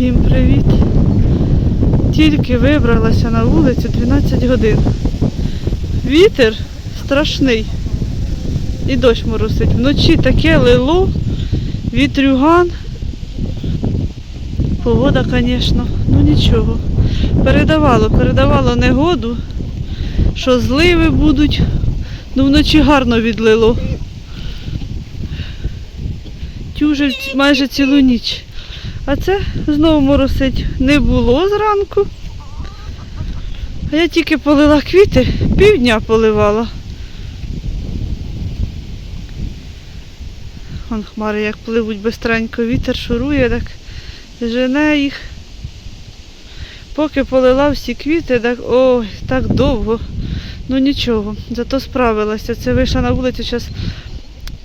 Всім привіт! Тільки вибралася на вулицю 12 годин. Вітер страшний. І дощ моросить. Вночі таке лило, вітрюган. Погода, звісно, ну нічого. Передавало, передавало негоду, що зливи будуть. Ну вночі гарно відлило. Тюжить майже цілу ніч. А це знову моросить не було зранку. А я тільки полила квіти, півдня поливала. Вон хмари як пливуть бистренько, вітер шурує, так жене їх. Поки полила всі квіти, так ой, так довго. Ну нічого, зато справилася. Це вийшла на вулицю, зараз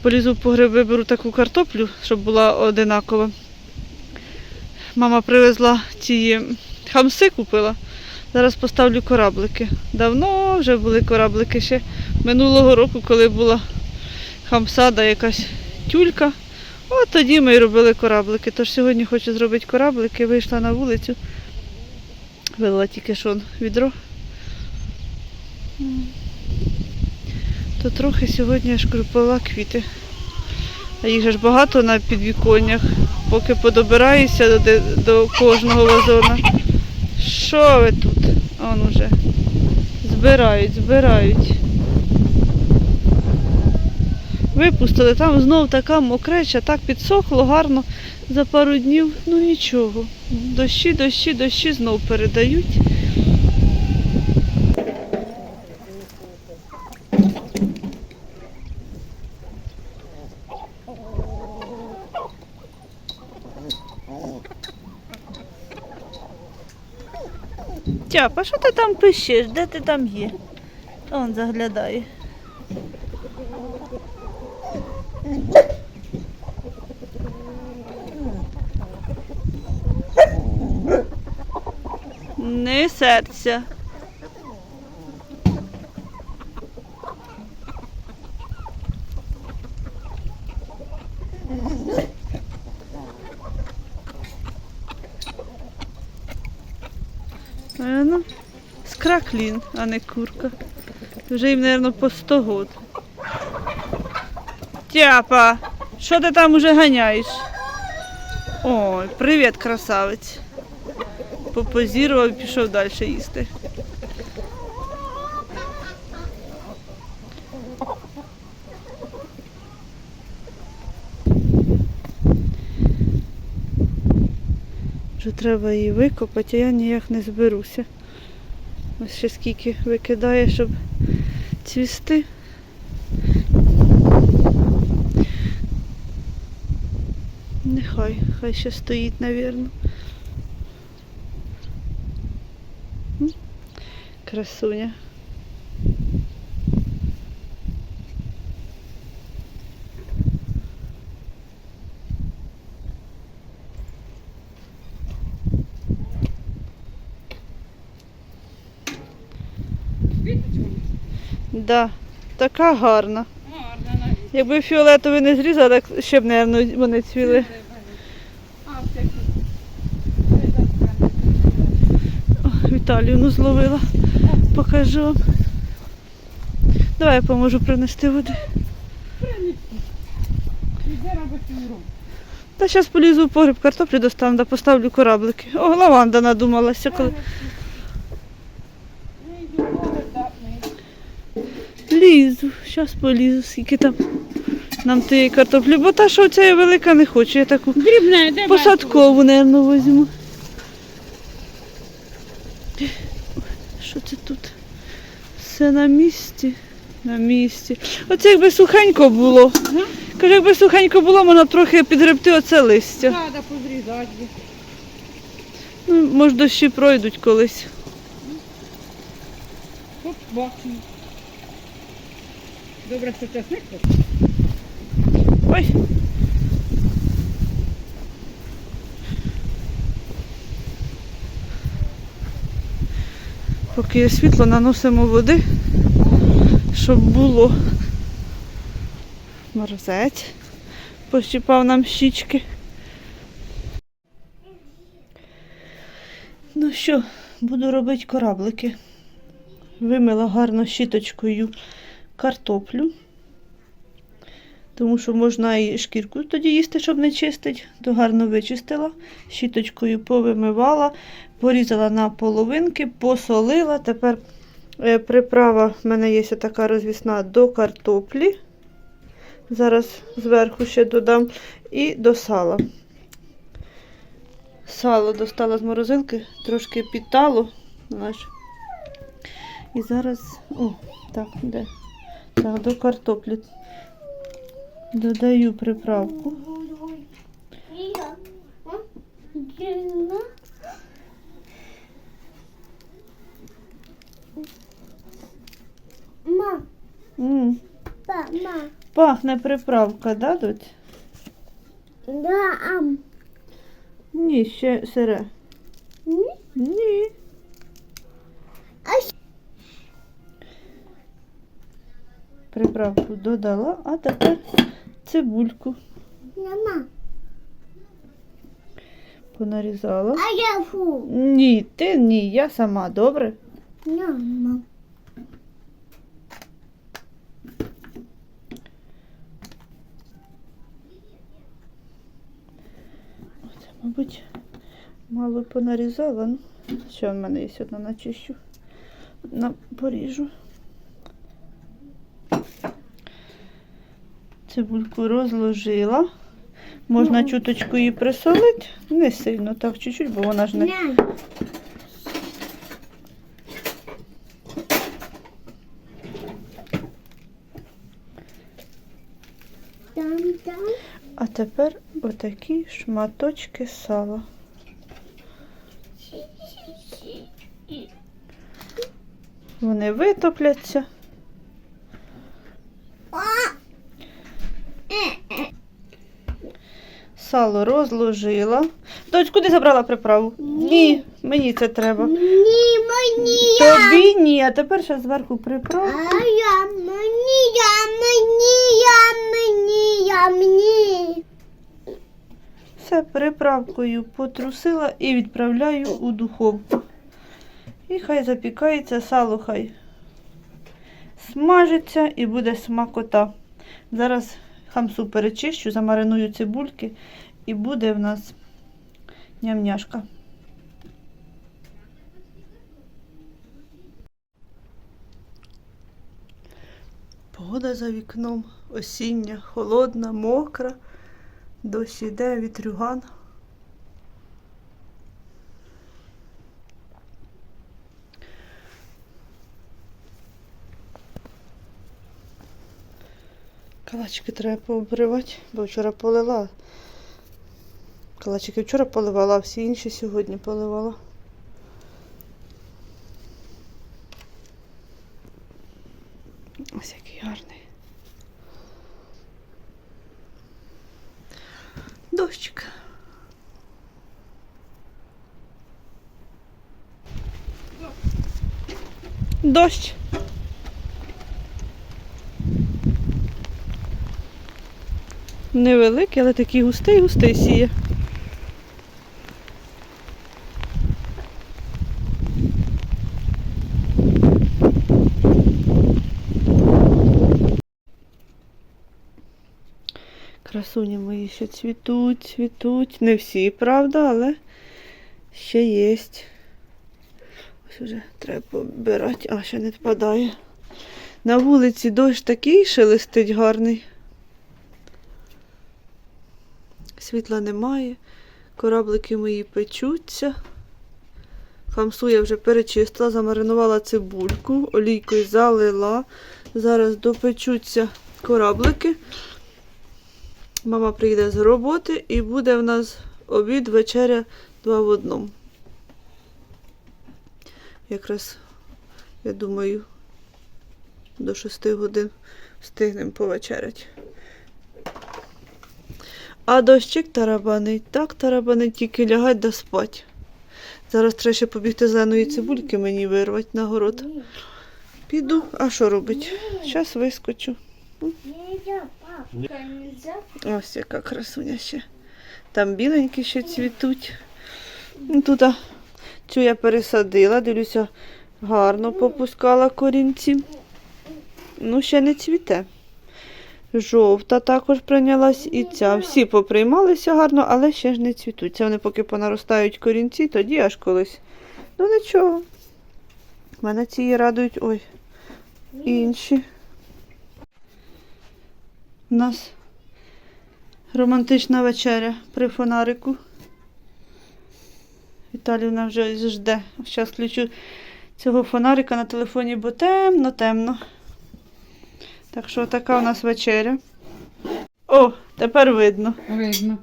полізу по гриби, беру таку картоплю, щоб була одинакова. Мама привезла ці хамси купила. Зараз поставлю кораблики. Давно вже були кораблики ще минулого року, коли була хамсада якась тюлька. От тоді ми і робили кораблики. Тож сьогодні хочу зробити кораблики, вийшла на вулицю. Вилила тільки що відро. То трохи сьогодні я ж квіти. А їх ж багато на підвіконнях. Поки подобираюся до, до кожного вазона. Що ви тут? Он уже. Збирають, збирають. Випустили, там знов така мокреча, так підсохло гарно за пару днів. Ну нічого. Дощі, дощі, дощі знов передають. Тяпа, що ти там пишеш? Де ти там є? Он заглядає. Не серця. Е, Ну, скраклін, а не курка. Вже їм, мабуть, по 100 год. Тяпа, що ти там уже ганяєш? Ой, привіт, красавець. Попозірував і пішов далі їсти. Вже треба її викопати, а я ніяк не зберуся. Ось ще скільки викидає, щоб цвісти. Нехай, хай ще стоїть, навірно. Красуня. Да, така гарна. Гарна навіть. Якби фіолетовий не зрізала, так ще б, мабуть, вони цвіли. Віталіну зловила. Покажу вам. Давай я поможу принести води. Та зараз полізу в погріб картоплю достану, да поставлю кораблики. О, лаванда надумалася. Коли... Лізу, зараз полізу, скільки там нам тієї картоплі. Бо та, що ця велика не хочу, я таку Дрібне, де посадкову, мабуть, візьму. Що це тут? Все на місці. На місці. Оце якби сухенько було. Кажу, якби сухенько було, можна трохи підгребти оце листя. Треба позрізати. Ну, може, дощі пройдуть колись. Хоп, бачимо. Добре, що часник. Ой. Поки є світло, наносимо води, щоб було. Морозець пощипав нам щічки. Ну що, буду робити кораблики. Вимила гарно щіточкою картоплю. Тому що можна і шкірку тоді їсти, щоб не чистити. То гарно вичистила, щіточкою повимивала, порізала на половинки, посолила. Тепер е, приправа в мене є така розвісна до картоплі. Зараз зверху ще додам і до сала. Сало достала з морозилки, трошки підтало. І зараз. О, так, де? Так, до картоплі. Додаю приправку. Ма, м па, ма, Пахне приправка, да, доть? да, ам, Ні, ще сире. ні, Ні. Приправку додала, а тепер цибульку нема, понарізала. а я фу, Ні, ти ні, я сама, добре? нема, Оце, мабуть, мало понарізала. Ну, що в мене є одна начищу. На поріжу. Цибульку розложила. Можна Ну. чуточку її присолити. Не сильно, так чуть-чуть, бо вона ж не. А тепер отакі шматочки сала. Вони витопляться. Сало розложила. Дочь, куди забрала приправу? Ні, мені це треба. ні, мені, Тобі ні, а тепер ще зверху приправ. а я, мені, я, мені, я, мені, я, мені, Все приправкою потрусила і відправляю у духовку. І хай запікається сало, хай смажиться і буде смакота. Зараз хамсу перечищу, замариную цибульки і буде в нас нямняшка. Погода за вікном осіння, холодна, мокра. Дощ іде вітрюган. Калачики треба пообривати, бо вчора полила. Калачики вчора поливала, а всі інші сьогодні поливала. Ось який гарний. Дощик. Дощ. Невеликий, але такий густий, густий сіє. Красуні мої ще цвітуть, цвітуть. Не всі, правда, але ще є. Ось уже треба побирати, а ще не впадає. На вулиці дощ такий шелестить гарний. Світла немає, кораблики мої печуться. Хамсу я вже перечистила, замаринувала цибульку, олійкою залила. Зараз допечуться кораблики. Мама приїде з роботи і буде в нас обід, вечеря два в одному. Якраз, я думаю, до 6 годин встигнемо повечеряти. А дощик тарабанить, так тарабанить, тільки лягать да спать. Зараз треба ще побігти зеленої цибульки мені вирвати на город. Піду, а що робить? Зараз вискочу. Ось яка красуня ще. Там біленькі ще цвітуть. Ну, Тут Цю я пересадила, дивлюся, гарно попускала корінці. Ну, ще не цвіте. Жовта також прийнялась і ця. Всі поприймалися гарно, але ще ж не цвітуть. Це вони поки понаростають корінці, тоді аж колись. Ну нічого. Мене ці радують. Ой, інші. У нас романтична вечеря при фонарику. Віталівна вже жде. Зараз включу цього фонарика на телефоні, бо темно, темно. Так що така у нас вечеря. О, тепер видно. Видно.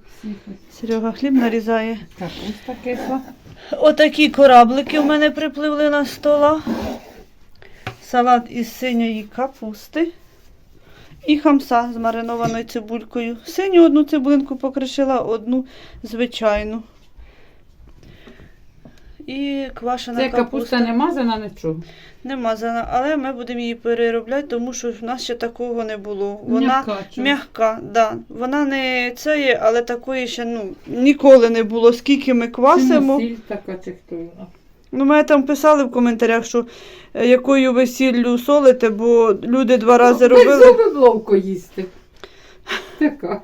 Серега хліб нарізає. Капуста кисла. Отакі кораблики в мене припливли на стола. Салат із синьої капусти. І хамса з маринованою цибулькою. Синю одну цибулинку покришила, одну звичайну. І квашена Це капуста. капуста не мазана, нічого. Не мазана, але ми будемо її переробляти, тому що в нас ще такого не було. Вона М'яка, м'яка, да. Вона не це але такої ще ну, ніколи не було. Скільки ми квасимо. Чи не сіль така, чи хто вона? Ну, мене там писали в коментарях, що е, якою ви сіллю солите, бо люди два рази Ну, робили. зуби в ловко їсти. Така.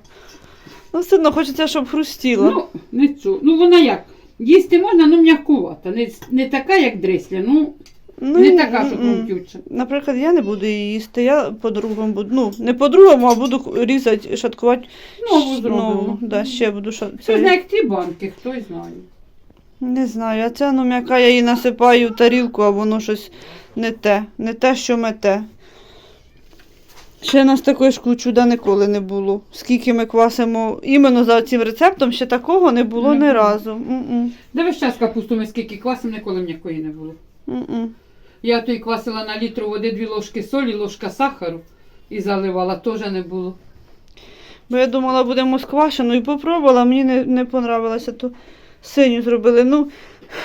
Ну, все одно хочеться, щоб хрустіло. Ну, не цю. Ну вона як? Їсти можна, ну м'якувата. Не, не така, як дресля, ну, Ну, не така, що м-м. крутюча. Наприклад, я не буду її їсти, я по-другому буду. Ну, не по-другому, а буду різати, шаткувати. Нову зробимо. Да, ще буду Хто це- знає, як ті банки, хто знає. Не знаю, а ця ну м'яка, я її насипаю в тарілку, а воно щось не те, не те, що мете. Ще нас такої ж чуда ніколи не було. Скільки ми квасимо іменно за цим рецептом, ще такого не було ні разу. М-м, Де весь час капусту ми скільки квасимо, ніколи м'якої не було. м-м. Я той квасила на літру води дві ложки солі, ложка сахару і заливала, теж не було. Бо я думала, будемо з квашеною, попробувала, мені не, не понравилося, то синю зробили. Ну,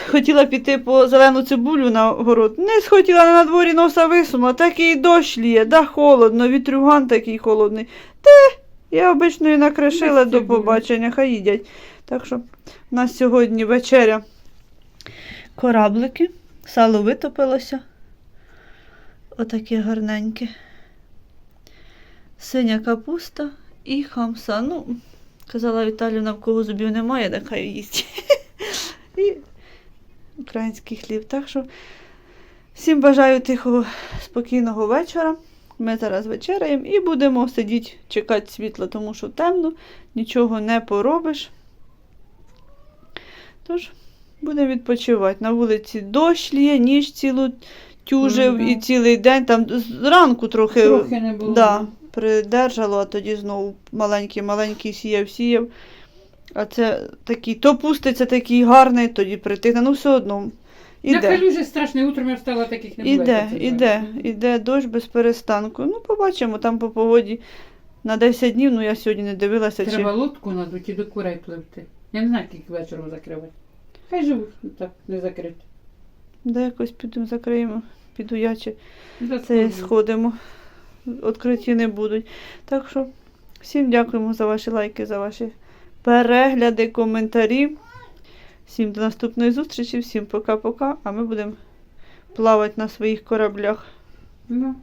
хотіла піти по зелену цибулю на город. Не схотіла на дворі носа висунула, такий дощ ліє, да холодно, вітрюган такий холодний. Те, я обично і накришила до побачення, хай їдять. Так що у нас сьогодні вечеря кораблики, сало витопилося. Отаке гарненьке. Синя капуста і хамса. Ну, казала Віталіна, в кого зубів немає, нехай їсть. Український хліб. Так що всім бажаю тихого, спокійного вечора. Ми зараз вечеряємо і будемо сидіти, чекати світла, тому що темно, нічого не поробиш. Тож, будемо відпочивати. На вулиці дощ ліє, ніч цілу тюжив Мгм. і цілий день. Там зранку трохи, Трохи не було. да, придержало, а тоді знову маленький-маленький сіяв, сіяв. А це такий, то пуститься такий гарний, тоді притихне. Ну, все одно. Я Іде. вже страшне, утром я встала, таких не було. Іде, іде, іде дощ без перестанку. Ну, побачимо там по погоді на 10 днів, ну я сьогодні не дивилася, Треба чи лодку надуть і до курей пливти. Я не знаю, скільки вечором закривати. Хай живуть, ну так, не закрити. де якось підемо закриємо, піду я чи це сходимо. Відкриті не будуть. Так що всім дякуємо за ваші лайки, за ваші перегляди, коментарі. Всім до наступної зустрічі, всім пока-пока, а ми будемо плавати на своїх кораблях. Ну,